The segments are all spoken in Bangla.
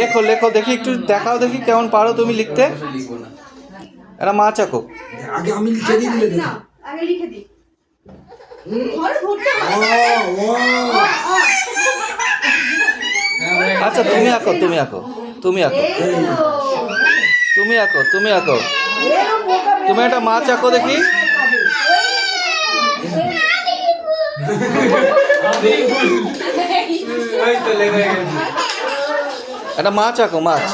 লেখো লেখো দেখি একটু দেখাও দেখি কেমন পারো তুমি লিখতে। একটা মাছ আঁকো আগে আমি লিখে দিয়ে দিলে আগে লিখে দিই। হয়। হ্যাঁ, হয়ে। আচ্ছা তুমি আঁকো তুমি আঁকো তুমি আঁকো। তুমি আঁকো তুমি আঁকো। তুমি একটা মাছ আঁকো দেখি। তো একটা মাছ আঁকো মাছ।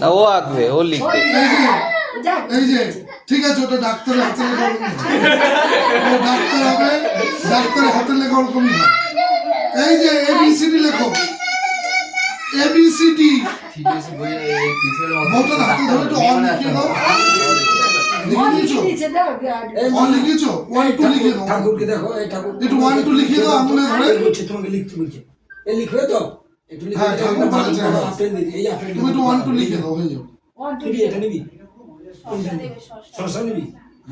না, ও আঁকবে ও লিখবে। এই যে ঠিক আছে ওটা ডাক্তারের হাতে লেখা ডাক্তার হবে ডাক্তারের হাতে লেখা ওরকমই এই যে এবিসিডি লেখো। এবিসিডি ঠিক আছে বই এই পিছনের বলটা হাতে ধরে একটু অন লিখে দাও এই অন লিখেছো? ওয়ান টু লিখে দাও। ঠাকুরকে দেখো এই ঠাকুর একটু one, two লিখে দাও, আঙুলে ধরে। বলছে তোমাকে লিখতে বলছে এই লিখবে তো? একটু লিখে হ্যাঁ, দাও। ঠাকুর হ্যাঁ। আপেল দিদি, এই আপেল তুমি একটু ওয়ান টু লিখে দাও হয়ে যাবে। নিবি এটা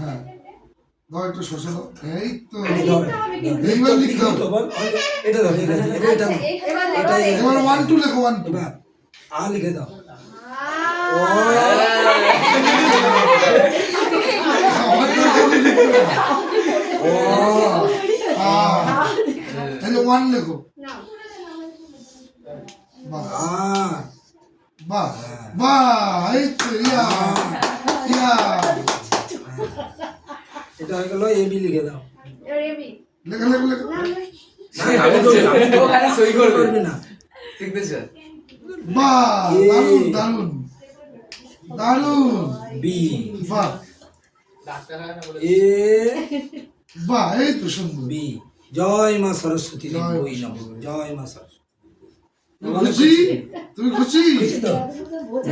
হ্যাঁ। দাও একটু শসা দাও। এই তো। এটা এইবার লিখতে হবে এটা ধর এটা এটা এটা এবার এটা ওয়ান টু লেখো ওয়ান টু আ লিখে দাও। ও। ওয়ান লেখো। না। বাহ। আ বাহ। বাহ এই তো ইয়া ইয়া। এটা হয়ে গেল লিখে দাও। এবি লেখো লেখো লেখো। দারুণ দারুণ দারুণ বি বাহ এ বাহ। এই তো সুন্দর। বি জয় মা সরস্বতী নম। জয় মা সরস্বতী তুমি খুশি?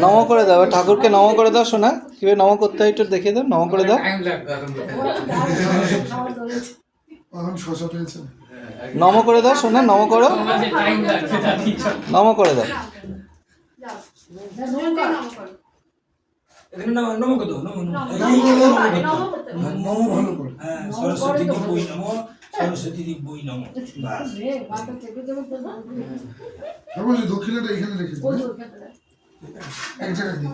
নম করে দাও ঠাকুরকে নম করে দাও শোনা কীভাবে নম করতে হয় একটু দেখিয়ে দাও নম করে দাও। নম করে দাও শোনা নম করো। নম করে দাও। হ্যাঁ সরস্বতী নম। সরস্বতী দি বই নম দক্ষিণাটা এখানে রেখে এক জায়গায় দিই